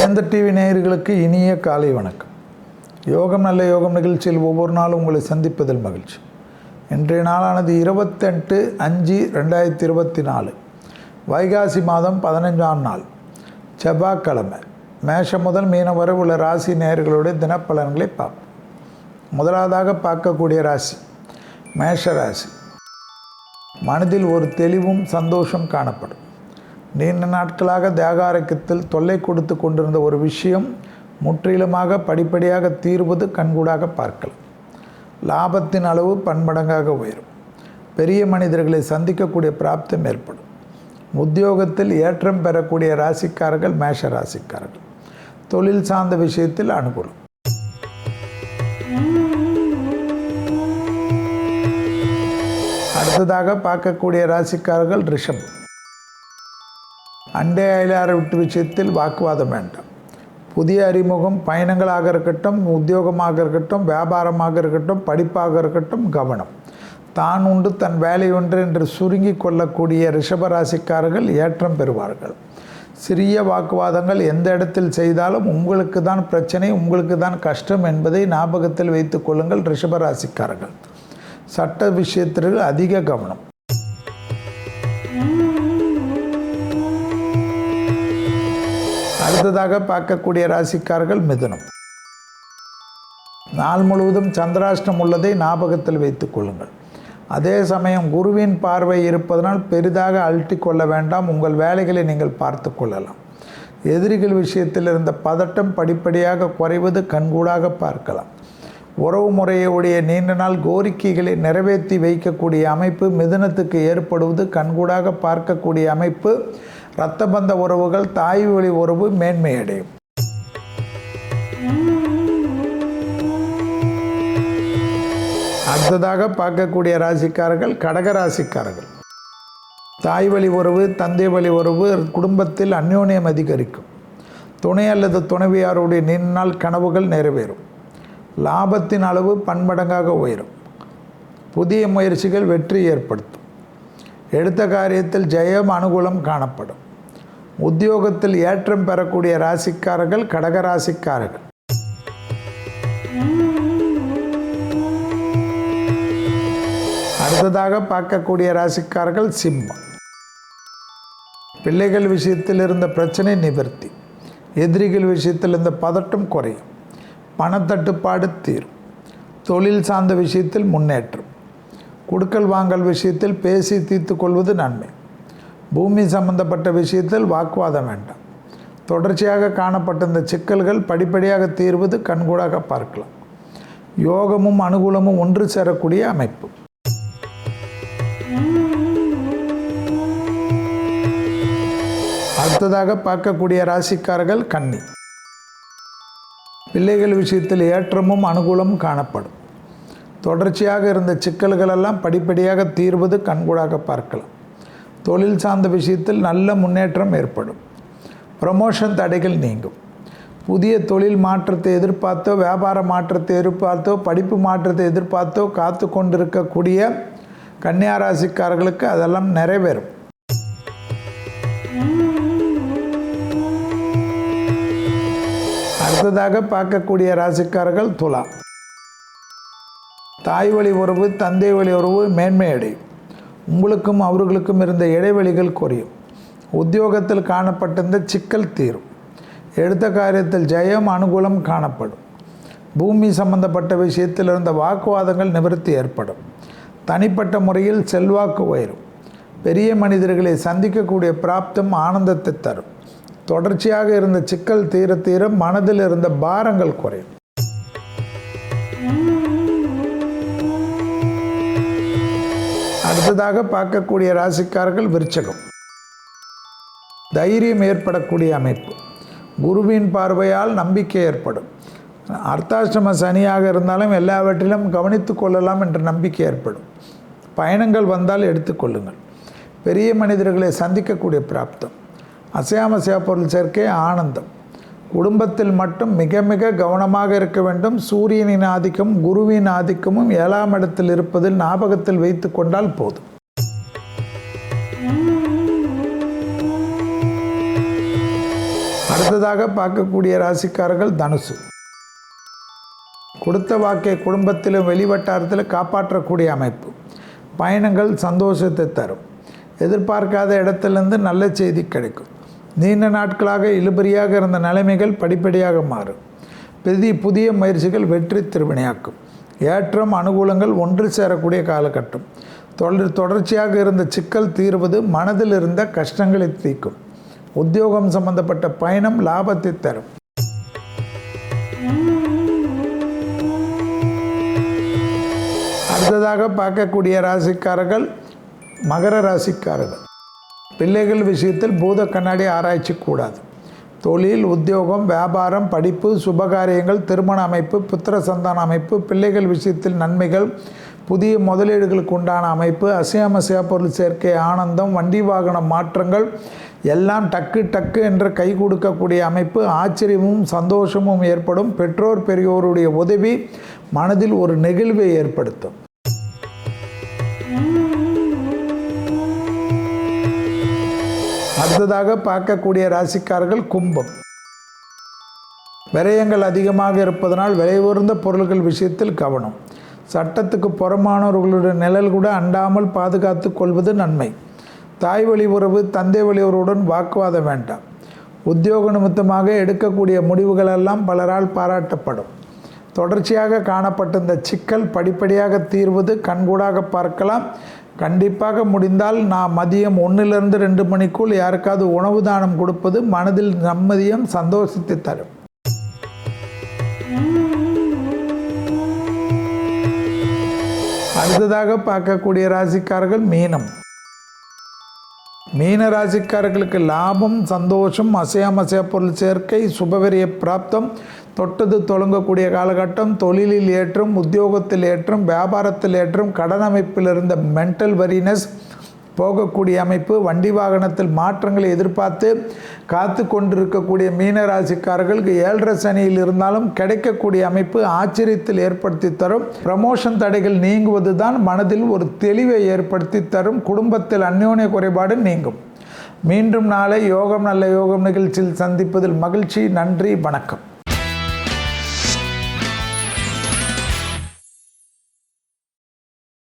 வேந்த TV நேயர்களுக்கு இனிய காலை வணக்கம். யோகம் நல்ல யோகம் நிகழ்ச்சியில் ஒவ்வொரு நாளும் உங்களை சந்திப்பதில் மகிழ்ச்சி. இன்றைய நாளானது இருபத்தெட்டு அஞ்சு ரெண்டாயிரத்தி இருபத்தி நாலு. வைகாசி மாதம் பதினஞ்சாம் நாள். செவ்வாய்க்கிழமை. மேஷம் முதல் மீன வரை உள்ள ராசி நேயர்களுடைய தினப்பலன்களை பார்ப்போம். முதலாவதாக பார்க்கக்கூடிய ராசி. மேஷ ராசி. மனதில் ஒரு தெளிவும் சந்தோஷம் காணப்படும். நீண்ட நாட்களாக தேகாரக்கத்தில் தொல்லை கொடுத்து கொண்டிருந்த ஒரு விஷயம் முற்றிலுமாக படிப்படியாக தீர்வது கண்கூடாக பார்க்கலாம் லாபத்தின் அளவு பன்மடங்காக உயரும். பெரிய மனிதர்களை சந்திக்கக்கூடிய பிராப்தம் ஏற்படும். உத்தியோகத்தில் ஏற்றம் பெறக்கூடிய ராசிக்காரர்கள் மேஷ ராசிக்காரர்கள். தொழில் சார்ந்த விஷயத்தில் அனுகூலம். அடுத்ததாக பார்க்கக்கூடிய ராசிக்காரர்கள் ரிஷபம். அண்டை அயலாரை விட்டு விஷயத்தில் வாக்குவாதம் வேண்டாம். புதிய அறிமுகம் பயணங்களாக இருக்கட்டும் உத்தியோகமாக இருக்கட்டும் வியாபாரமாக இருக்கட்டும் படிப்பாக இருக்கட்டும் கவனம். தான் உண்டு தன் வேலை ஒன்று என்று சுருங்கி கொள்ளக்கூடிய ரிஷபராசிக்காரர்கள் ஏற்றம் பெறுவார்கள். சிறிய வாக்குவாதங்கள் எந்த இடத்தில் செய்தாலும் உங்களுக்கு தான் பிரச்சனை உங்களுக்கு தான் கஷ்டம் என்பதை ஞாபகத்தில் வைத்துக்கொள்ளுங்கள் ரிஷபராசிக்காரர்கள். சட்ட விஷயத்திற்கு அதிக கவனம். அடுத்ததாக பார்க்கக்கூடிய ராசிக்காரர்கள் மிதுனம். நாள் முழுவதும் சந்திராஷ்டம் உள்ளதை ஞாபகத்தில் வைத்துக் கொள்ளுங்கள். அதே சமயம் குருவின் பார்வை இருப்பதனால் பெரிதாக அழட்டி கொள்ள வேண்டாம். உங்கள் வேலைகளை நீங்கள் பார்த்து கொள்ளலாம். எதிரிகள் விஷயத்தில் இருந்த பதட்டம் படிப்படியாக குறைவது கண்கூடாக பார்க்கலாம். உறவு முறையுடைய நீண்ட நாள் கோரிக்கைகளை நிறைவேற்றி வைக்கக்கூடிய அமைப்பு மிதுனத்துக்கு ஏற்படுவது கண்கூடாக பார்க்கக்கூடிய அமைப்பு இரத்த பந்த உறவுகள் தாய் வழி உறவு மேன்மையடையும். அடுத்ததாக பார்க்கக்கூடிய ராசிக்காரர்கள் கடக ராசிக்காரர்கள். தாய் வழி உறவு தந்தை வழி உறவு குடும்பத்தில் அந்யோன்யம் அதிகரிக்கும். துணை அல்லது துணைவியாருடைய நீண்ட நாள் கனவுகள் நிறைவேறும். லாபத்தின் அளவு பன்மடங்காக உயரும். புதிய முயற்சிகள் வெற்றி ஏற்படுத்தும். எடுத்த காரியத்தில் ஜெயம் அனுகூலம் காணப்படும். உத்தியோகத்தில் ஏற்றம் பெறக்கூடிய ராசிக்காரர்கள் கடக ராசிக்காரர்கள். அடுத்ததாக பார்க்கக்கூடிய ராசிக்காரர்கள் சிம்மம். பிள்ளைகள் விஷயத்தில் இருந்த பிரச்சனை நிவர்த்தி. எதிரிகள் விஷயத்தில் இருந்த பதட்டம் குறையும். பணத்தட்டுப்பாடு தீரும். தொழில் சார்ந்த விஷயத்தில் முன்னேற்றம். கொடுக்கல் வாங்கல் விஷயத்தில் பேசி தீர்த்து கொள்வது நன்மை. பூமி சம்பந்தப்பட்ட விஷயத்தில் வாக்குவாதம் வேண்டாம். தொடர்ச்சியாக காணப்பட்ட இந்த சிக்கல்கள் படிப்படியாக தீர்வது கண்கூடாக பார்க்கலாம். யோகமும் அனுகூலமும் ஒன்று சேரக்கூடிய அமைப்பு. அடுத்ததாக பார்க்கக்கூடிய ராசிக்காரர்கள் கன்னி. பிள்ளைகள் விஷயத்தில் ஏற்றமும் அனுகூலமும் காணப்படும். தொடர்ச்சியாக இருந்த சிக்கல்களெல்லாம் படிப்படியாக தீர்வது கண்கூடாக பார்க்கலாம். தொழில் சார்ந்த விஷயத்தில் நல்ல முன்னேற்றம் ஏற்படும். ப்ரமோஷன் தடைகள் நீங்கும். புதிய தொழில் மாற்றத்தை எதிர்பார்த்தோ வியாபார மாற்றத்தை எதிர்பார்த்தோ படிப்பு மாற்றத்தை எதிர்பார்த்தோ காத்து கொண்டிருக்கக்கூடிய கன்னியாராசிக்காரர்களுக்கு அதெல்லாம் நிறைவேறும். அடுத்ததாக பார்க்கக்கூடிய ராசிக்காரர்கள் துலா தாய் வழி உறவு தந்தை வழி உறவு மேன்மையடையும். உங்களுக்கும் அவர்களுக்கும் இருந்த இடைவெளிகள் குறையும். உத்தியோகத்தில் காணப்பட்டிருந்த சிக்கல் தீரும். எடுத்த காரியத்தில் ஜெயம் அனுகூலம் காணப்படும். பூமி சம்பந்தப்பட்ட விஷயத்தில் இருந்த வாக்குவாதங்கள் நிவர்த்தி ஏற்படும். தனிப்பட்ட முறையில் செல்வாக்கு உயரும். பெரிய மனிதர்களை சந்திக்கக்கூடிய பிராப்தம் ஆனந்தத்தை தரும். தொடர்ச்சியாக இருந்த சிக்கல் தீர தீர மனதில் இருந்த பாரங்கள் குறையும். அடுத்ததாக பார்க்கக்கூடிய ராசிக்காரர்கள் விருச்சகம். தைரியம் ஏற்படக்கூடிய அமைப்பு. குருவின் பார்வையால் நம்பிக்கை ஏற்படும். அர்த்தாஷ்டம சனியாக இருந்தாலும் எல்லாவற்றிலும் கவனித்து கொள்ளலாம் என்ற நம்பிக்கை ஏற்படும். பயணங்கள் வந்தால் எடுத்துக்கொள்ளுங்கள் பெரிய மனிதர்களை சந்திக்கக்கூடிய பிராப்தம். அசையாமசையா பொருள் சேர்க்கை ஆனந்தம். குடும்பத்தில் மட்டும் மிக மிக கவனமாக இருக்க வேண்டும். சூரியனின் ஆதிக்கம் குருவின் ஆதிக்கமும் ஏழாம் இடத்தில் இருப்பதில் ஞாபகத்தில் வைத்து கொண்டால் போதும். அடுத்ததாக பார்க்கக்கூடிய ராசிக்காரர்கள் தனுசு. கொடுத்த வாக்கை குடும்பத்திலும் வெளிவட்டாரத்தில் காப்பாற்றக்கூடிய அமைப்பு. பயணங்கள் சந்தோஷத்தை தரும். எதிர்பார்க்காத இடத்துலேருந்து நல்ல செய்தி கிடைக்கும். நீண்ட நாட்களாக இழுபறியாக இருந்த நிலைமைகள் படிப்படியாக மாறும். பெரிய புதிய முயற்சிகள் வெற்றி திருவினையாக்கும். ஏற்றம் அனுகூலங்கள் ஒன்று சேரக்கூடிய காலகட்டம். தொடர் தொடர்ச்சியாக இருந்த சிக்கல் தீர்வது மனதில் இருந்த கஷ்டங்களை தீர்க்கும். உத்தியோகம் சம்பந்தப்பட்ட பயணம் லாபத்தை தரும். அடுத்ததாக பார்க்கக்கூடிய ராசிக்காரர்கள் மகர ராசிக்காரர்கள். பிள்ளைகள் விஷயத்தில் பூத கண்ணாடி ஆராய்ச்சி கூடாது. தொழில் உத்தியோகம் வியாபாரம் படிப்பு சுபகாரியங்கள் திருமண அமைப்பு புத்திர சந்தான அமைப்பு பிள்ளைகள் விஷயத்தில் நன்மைகள் புதிய முதலீடுகளுக்கு உண்டான அமைப்பு அசையாமசையா பொருள் சேர்க்கை ஆனந்தம் வண்டி வாகன மாற்றங்கள் எல்லாம் டக்கு டக்கு என்று கை கொடுக்கக்கூடிய அமைப்பு ஆச்சரியமும் சந்தோஷமும் ஏற்படும். பெற்றோர் பெரியோருடைய உதவி மனதில் ஒரு நெகிழ்வை ஏற்படுத்தும். அடுத்ததாக பார்க்கக்கூடிய ராசிக்காரர்கள் கும்பம். விரயங்கள் அதிகமாக இருப்பதனால் விலை உயர்ந்த விஷயத்தில் கவனம். சட்டத்துக்கு புறமானவர்களுடைய நிழல் கூட அண்டாமல் பாதுகாத்து கொள்வது நன்மை. தாய் வழி உறவு தந்தை வழி உறவுடன் வாக்குவாதம் வேண்டாம். உத்தியோக நிமித்தமாக எடுக்கக்கூடிய முடிவுகளெல்லாம் பலரால் பாராட்டப்படும். தொடர்ச்சியாக காணப்பட்ட இந்த சிக்கல் படிப்படியாக தீர்வது கண்கூடாக பார்க்கலாம். கண்டிப்பாக முடிந்தால் நான் மதியம் ஒன்றிலிருந்து ரெண்டு மணிக்குள் யாருக்காவது உணவு தானம் கொடுப்பது மனதில் நிம்மதியும் சந்தோஷத்தை தரும். அடுத்ததாக பார்க்கக்கூடிய ராசிக்காரர்கள் மீனம். மீன ராசிக்காரர்களுக்கு லாபம் சந்தோஷம் அசையாமசையா பொருள் சேர்க்கை சுபவரிய பிராப்தம் தொட்டது தொடங்கக்கூடிய காலகட்டம் தொழிலில் ஏற்றம் உத்தியோகத்தில் ஏற்றம் வியாபாரத்தில் ஏற்றம் கடன் அமைப்பில் இருந்த மென்டல் வரினஸ் போகக்கூடிய அமைப்பு வண்டி வாகனத்தில் மாற்றங்களை எதிர்பார்த்து காத்து கொண்டிருக்கக்கூடிய மீனராசிக்காரர்களுக்கு ஏழரை சனியில் இருந்தாலும் கிடைக்கக்கூடிய அமைப்பு ஆச்சரியத்தில் ஏற்படுத்தி தரும். ப்ரமோஷன் தடைகள் நீங்குவது தான் மனதில் ஒரு தெளிவை ஏற்படுத்தி தரும். குடும்பத்தில் அந்யோன்ய குறைபாடு நீங்கும். மீண்டும் நாளை யோகம் நல்ல யோகம் நிகழ்ச்சியில் சந்திப்பதில் மகிழ்ச்சி. நன்றி வணக்கம்.